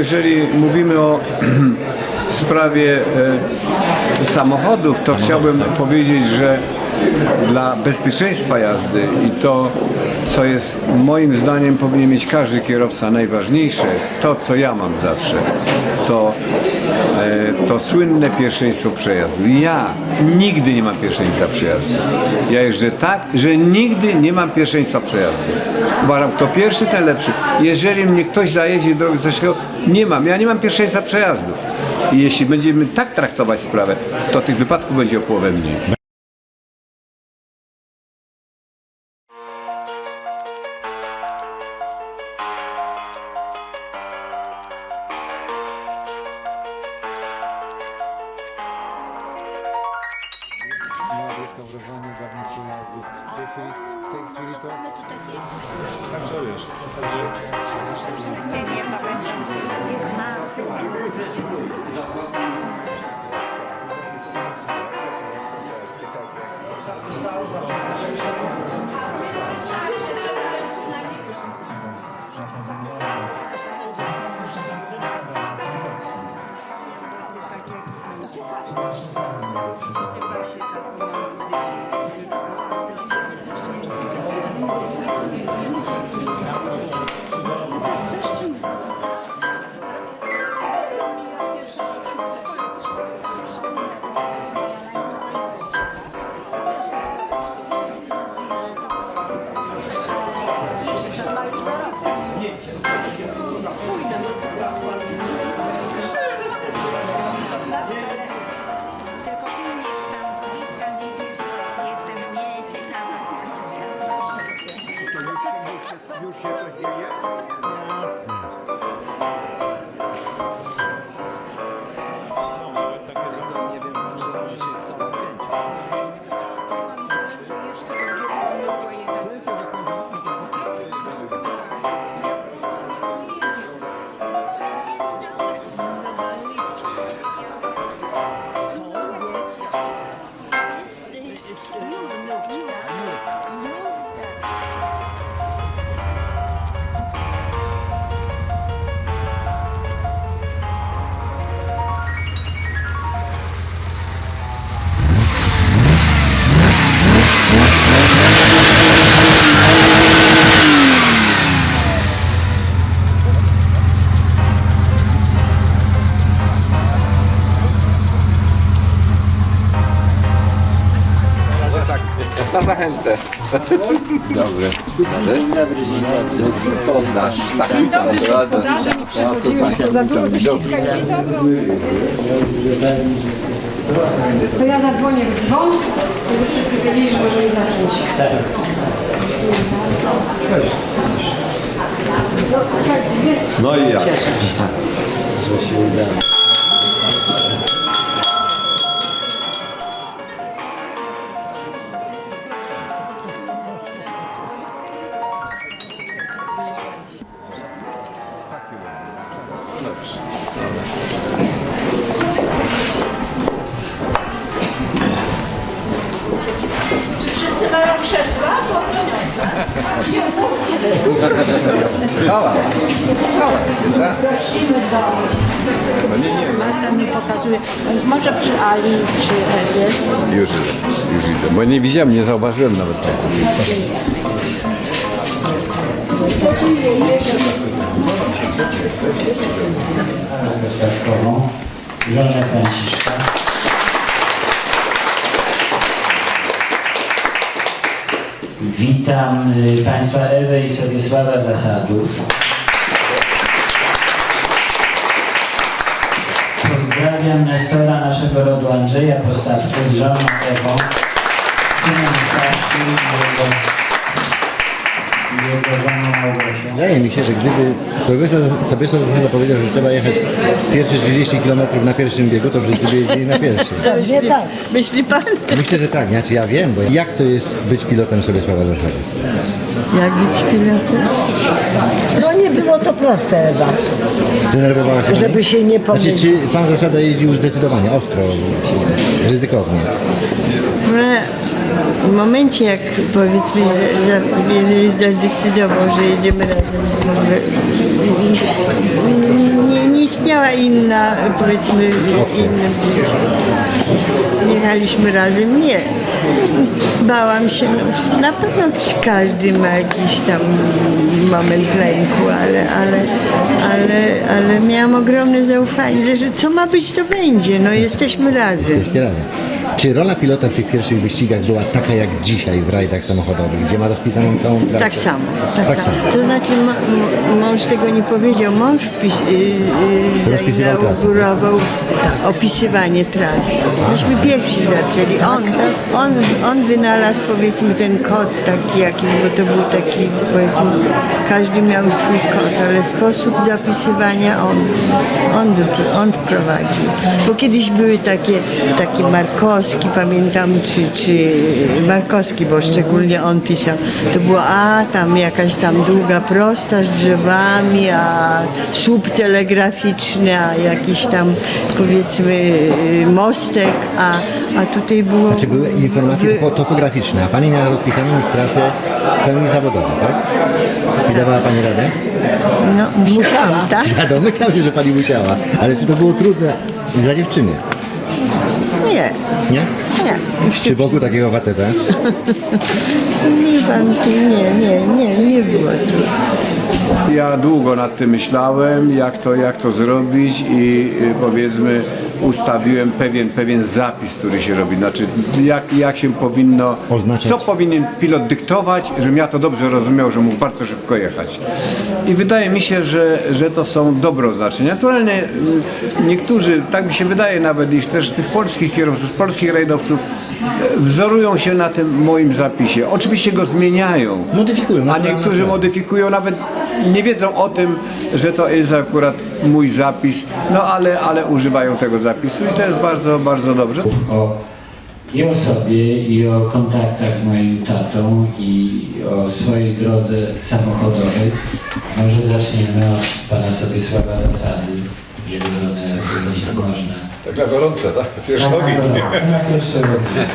jeżeli mówimy o sprawie e, samochodów, to chciałbym powiedzieć, że dla bezpieczeństwa jazdy i to, co jest moim zdaniem powinien mieć każdy kierowca najważniejsze, to co ja mam zawsze, to, to słynne pierwszeństwo przejazdu. Ja nigdy nie mam pierwszeństwa przejazdu. Ja jeżdżę tak, że nigdy nie mam pierwszeństwa przejazdu. Uważam, kto pierwszy, ten lepszy. Jeżeli mnie ktoś zajedzie drogę zeszłego, nie mam. Ja nie mam pierwszeństwa przejazdu. I jeśli będziemy tak traktować sprawę, to tych wypadków będzie o połowę mniej. Już, się coś dzieje? Jeszcze Na zachętę. Dobry. Dobry. Więc poddasz. Tak, Dzień dobry, gospodarze, nie przychodziłem tu za dużo wyściskać. Dzień dobry. To ja zadzwonię w dzwon, żeby wszyscy wiedzieli, że możemy zacząć. No, tak, jest. No i ja. Chwała. Chwała. tak? No nie, nie. Marta mi pokazuje, może przy Ali, przy Ewie. Już idę, już idę. Bo nie widziałem, nie zauważyłem nawet tego. Dostawkową, żonę Franciszka. Witam y, Państwa Ewę i Sobiesława Zasadów. Pozdrawiam Nestora naszego rodu Andrzeja Postawkę z żoną Ewą, synem Staszkiem i jego, Wydaje mi się, że gdyby Sobiesław Zasada powiedział, że trzeba jechać pierwsze 30 km na pierwszym biegu, to wszyscy by jeździli na pierwszym. Myśli, tak. Myśli pan? Myślę, że tak, znaczy ja wiem, bo jak to jest być pilotem Sobiesława Zasady? Jak być pilotem? No nie było to proste, Ewa, Denerwowała się żeby się nie Znaczy, pomylić. czy pan Zasada jeździł zdecydowanie, ostro, ryzykownie? W momencie jak powiedzmy, jeżeli zdecydował, że jedziemy razem, nie, nie była inna, powiedzmy, inne życie. Jechaliśmy razem, nie. Bałam się, no, na pewno każdy ma jakiś tam moment lęku, ale, ale, ale, ale miałam ogromne zaufanie, że co ma być, to będzie, no jesteśmy razem. Jesteście razem. Czy rola pilota w tych pierwszych wyścigach była taka jak dzisiaj w rajdach samochodowych, gdzie ma rozpisaną całą trasę? Tak samo, tak, Tak samo. samo. To znaczy mąż tego nie powiedział, mąż pis, y, y, zainaugurował tak, opisywanie tras. Myśmy pierwsi zaczęli. On, on, on wynalazł powiedzmy ten kod taki jakiś, bo to był taki powiedzmy, każdy miał swój kod, ale sposób zapisywania on, on, on wprowadził. Bo kiedyś były takie, takie Markowski, pamiętam, czy, czy Markowski, bo szczególnie on pisał, to było, a tam jakaś tam długa prosta z drzewami, a słup telegraficzny, a jakiś tam powiedzmy y, mostek, a, a tutaj było... Znaczy były informacje wy- po- topograficzne, a Pani miała rozpisaną już trasę w pełni zawodową, tak? I dawała Pani radę? No, musiałam, tak? Ja domykam się, że Pani musiała, ale czy to było trudne dla dziewczyny? Nie, Nie? nie. Przy boku takiego faceta? Nie, pan, nie, nie, nie, nie było. Ja długo nad tym myślałem, jak to, jak to zrobić i y, powiedzmy ustawiłem pewien, pewien zapis, który się robi. Znaczy jak, jak się powinno, Oznaczać. co powinien pilot dyktować, żebym ja to dobrze rozumiał, że mógł bardzo szybko jechać. I wydaje mi się, że, że to są dobre oznaczenia. Naturalnie y, niektórzy, tak mi się wydaje nawet, iż też z tych polskich kierowców, z polskich rajdowców y, wzorują się na tym moim zapisie. Oczywiście go zmieniają. Modyfikują. A niektórzy sprawa. modyfikują, nawet nie wiedzą o tym, że to jest akurat mój zapis, no ale, ale używają tego zapisu i to jest bardzo, bardzo dobrze. o i o sobie, i o kontaktach z moim tatą, i o swojej drodze samochodowej. Może zaczniemy od pana sobie słowa zasady, wielożone, jeśli można. Tak na gorące, tak? Pierwszy Tak, ogień. no, na pierwszy ogień.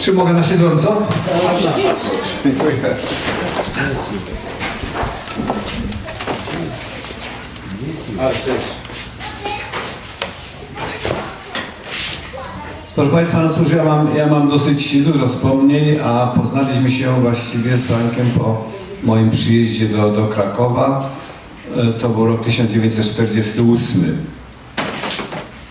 Czy mogę na siedząco? Proszę Państwa, no cóż, ja mam, ja mam dosyć dużo wspomnień, a poznaliśmy się właściwie z Frankiem po moim przyjeździe do, do Krakowa. E, To był rok 1948.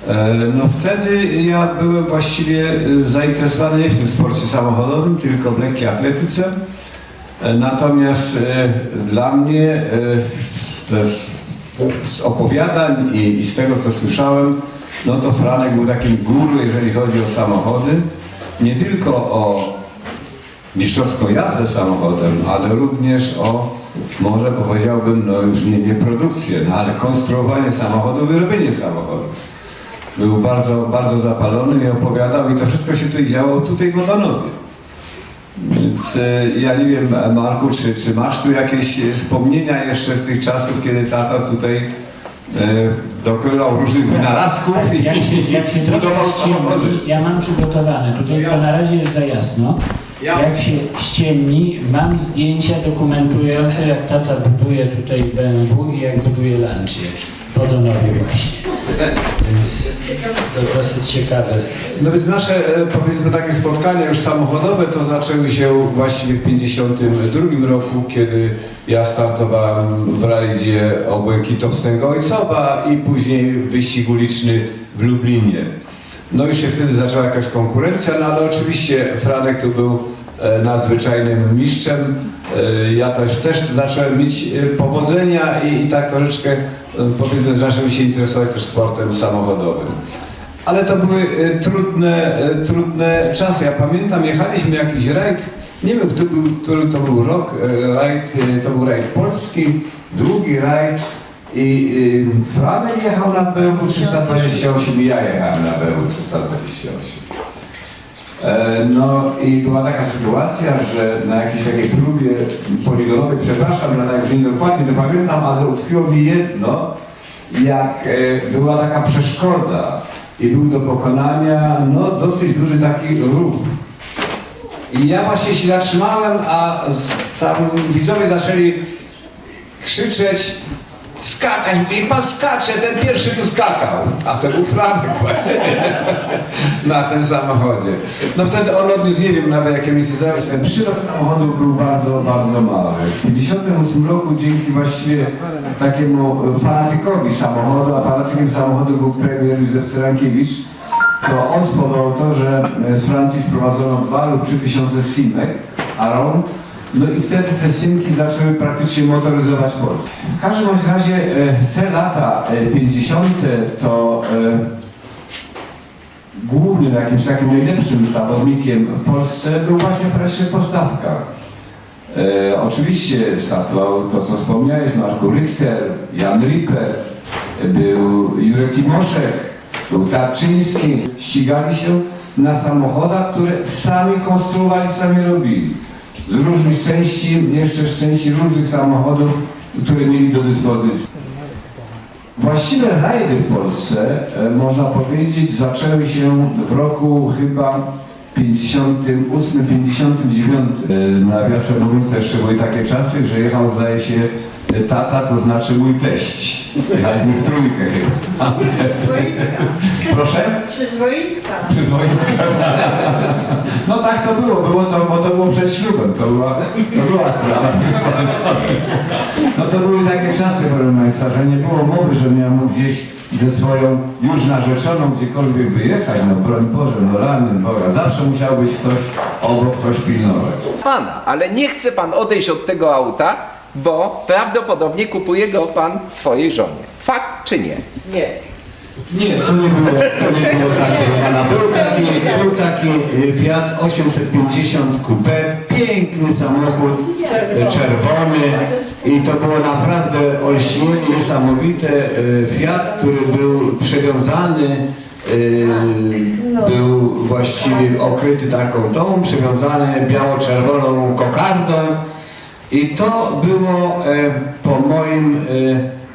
E, No wtedy ja byłem właściwie e, zainteresowany nie w tym sporcie samochodowym, tylko w lekkiej atletyce. E, Natomiast dla mnie z, z, opowiadań i, i z tego co słyszałem, no to Franek był takim guru, jeżeli chodzi o samochody. Nie tylko o mistrzowską jazdę samochodem, ale również o, może powiedziałbym, no już nie, nie produkcję, no ale konstruowanie samochodu, wyrobienie samochodu. Był bardzo, bardzo zapalony, mi opowiadał i to wszystko się tutaj działo tutaj w Wodanowie. Więc e, ja nie wiem, Marku, czy, czy masz tu jakieś e, wspomnienia jeszcze z tych czasów, kiedy tata tutaj e, dokonywał różnych wynalazków i Jak się, jak się trochę budował samochody. ja mam przygotowane, tutaj tylko na razie jest za jasno. Jak się ściemni, mam zdjęcia dokumentujące, jak tata buduje tutaj BMW i jak buduje Lancia. Po Donowie właśnie. Więc to dosyć ciekawe. No więc nasze, e, powiedzmy, takie spotkania już samochodowe to zaczęły się właściwie w 52 roku, kiedy ja startowałem w rajdzie o Błękitowskiego Ojcowa i później wyścig uliczny w Lublinie. No i się wtedy zaczęła jakaś konkurencja, no ale oczywiście Franek tu był e, nadzwyczajnym mistrzem. E, Ja też, też zacząłem mieć powodzenia i, i tak troszeczkę, powiedzmy, zacząłem się interesować też sportem samochodowym. Ale to były e, trudne, e, trudne czasy. Ja pamiętam, jechaliśmy jakiś rajd, nie wiem, który, był, który to był rok, e, rajd, e, to był rajd polski, długi rajd i e, Franek jechał na BMW 328 i ja jechałem na BMW 328. E, No i była taka sytuacja, że na jakiejś takiej próbie poligonowej, przepraszam, ja tak już nie dokładnie to pamiętam, ale utkwiło mi jedno, jak e, była taka przeszkoda i był do pokonania no, dosyć duży taki ruch. I ja właśnie się zatrzymałem, a tam widzowie zaczęli krzyczeć, skakać, niech pan skacze, ten pierwszy tu skakał. A to był Franek właśnie na tym samochodzie. No wtedy on odniósł, nie wiem nawet jakie miejsce zająć. Ten przylot samochodów był bardzo, bardzo mały. W 1958 roku dzięki właściwie takiemu fanatykowi samochodu, a fanatykiem samochodu był premier Józef Syrankiewicz, to on spowodował to, że z Francji sprowadzono dwa lub trzy tysiące simek, a rąk, no i wtedy te simki zaczęły praktycznie motoryzować Polskę. W każdym razie e, te lata e, 50. to e, głównym jakimś takim najlepszym zawodnikiem w Polsce był właśnie Freszek Postawka. E, oczywiście startował to, co wspomniałeś, Marku Richter, Jan Ripper, był Jurek Timoszek, był Tarczyński. Ścigali się na samochodach, które sami konstruowali, sami robili. Z różnych części, jeszcze z części różnych samochodów, które mieli do dyspozycji. Właściwe rajdy w Polsce, e, można powiedzieć, zaczęły się w roku chyba 58-59. E, Na wiosce Lubińce jeszcze były takie czasy, że jechał zdaje się tata, to znaczy mój teść. Jechaliśmy w trójkę chyba. Proszę? Przyzwoitka. Przyzwoitka. No tak to było, było to, bo to było przed ślubem, to była, to była sprawa. No to były takie czasy, proszę Państwa, że nie było mowy, że miałem mógł gdzieś ze swoją już narzeczoną gdziekolwiek wyjechać, no broń Boże, no rany Boga, zawsze musiał być ktoś obok, ktoś pilnować. pana, ale nie chce pan odejść od tego auta, bo prawdopodobnie kupuje go pan swojej żonie. Fakt czy nie? Nie, to nie było, to nie było tak. Był taki, był taki y, Fiat 850 Coupe, piękny samochód, czerwony i to było naprawdę olśnienie niesamowite. Y, Fiat, który był przywiązany, y, był właściwie okryty taką tą, przywiązany biało-czerwoną kokardą i to było e, po moim e,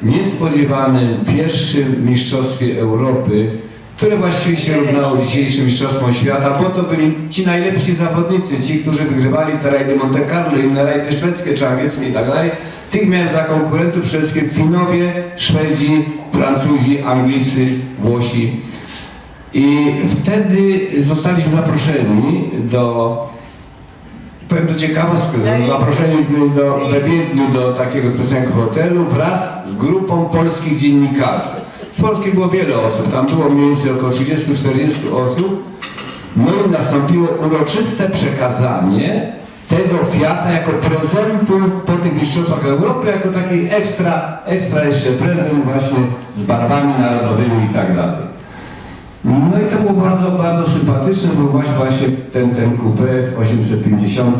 niespodziewanym pierwszym Mistrzostwie Europy, które właściwie się równało dzisiejszym Mistrzostwom Świata, bo to byli ci najlepsi zawodnicy, ci, którzy wygrywali te rajdy Monte Carlo, inne rajdy szwedzkie czy angielskie i tak dalej. Tych miałem za konkurentów przede wszystkim Finowie, Szwedzi, Francuzi, Anglicy, Włosi. I wtedy zostaliśmy zaproszeni do To ciekawostkę, z- zaproszeni do, we Wiedniu do takiego specjalnego hotelu wraz z grupą polskich dziennikarzy. Z Polski było wiele osób, tam było mniej więcej około 30-40 osób. No i nastąpiło uroczyste przekazanie tego Fiata jako prezentu po tych mistrzostwach Europy, jako taki ekstra, ekstra jeszcze prezent właśnie z barwami narodowymi i tak dalej. No i to było bardzo, bardzo sympatyczne, był właśnie, właśnie ten, ten coupé 850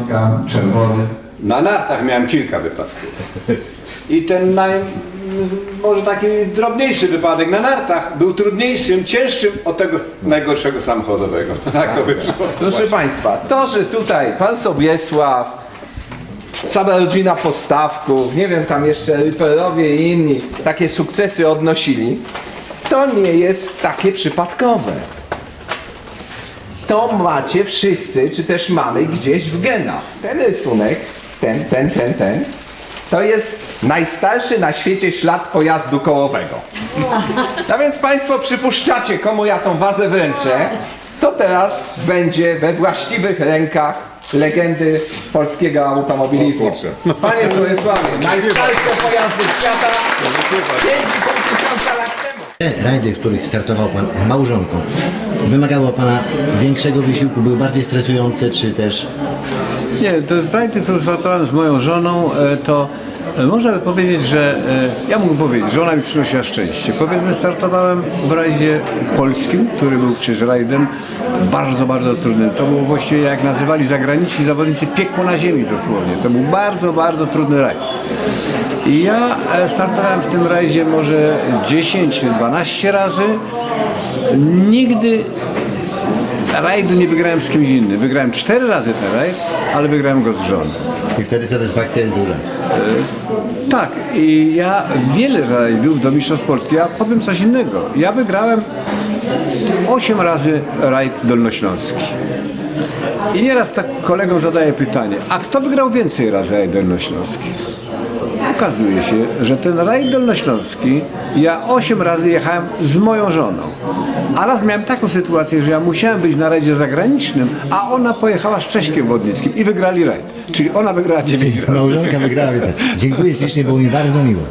czerwony. Na nartach miałem kilka wypadków. I ten naj, może taki drobniejszy wypadek na nartach był trudniejszym, cięższym od tego najgorszego samochodowego. Tak to wyszło. Proszę Państwa, to, że tutaj Pan Sobiesław, cała rodzina podstawków, nie wiem, tam jeszcze Ryperowie i inni takie sukcesy odnosili, to nie jest takie przypadkowe. To macie wszyscy, czy też mamy gdzieś w genach. Ten rysunek, ten, ten, ten, ten, to jest najstarszy na świecie ślad pojazdu kołowego. No więc Państwo przypuszczacie, komu ja tą wazę wręczę, to teraz będzie we właściwych rękach legendy polskiego automobilizmu. Panie Słowesławie, najstarsze pojazdy świata 5,5 tysiąca lat. Te rajdy, w których startował Pan z małżonką, wymagało Pana większego wysiłku, były bardziej stresujące, czy też Nie, to zrajdy, które startowałem z moją żoną, e, to e, można by powiedzieć, że e, ja mógł powiedzieć, żona mi przynosiła szczęście. Powiedzmy, startowałem w rajdzie polskim, który był przecież rajdem bardzo, bardzo trudnym. To było właściwie, jak nazywali zagraniczni zawodnicy, piekło na ziemi dosłownie. To był bardzo, bardzo trudny rajd. Ja e, startowałem w tym rajdzie może 10 czy 12 razy. Nigdy rajdu nie wygrałem z kimś innym. Wygrałem cztery razy ten rajd, ale wygrałem go z żoną. i wtedy satysfakcja jest duża? Tak, i ja wiele rajdów do Mistrzostw Polski, ja powiem coś innego. Ja wygrałem 8 razy rajd dolnośląski. I nieraz tak kolegom zadaję pytanie, a kto wygrał więcej razy rajd dolnośląski? Okazuje się, że ten rajd dolnośląski ja 8 razy jechałem z moją żoną. A raz miałem taką sytuację, że ja musiałem być na rajdzie zagranicznym, a ona pojechała z Cześkiem Wodnickim i wygrali rajd. Czyli ona wygrała 9 razy. Małżonka wygrała. Dziękuję ślicznie, było mi bardzo miło.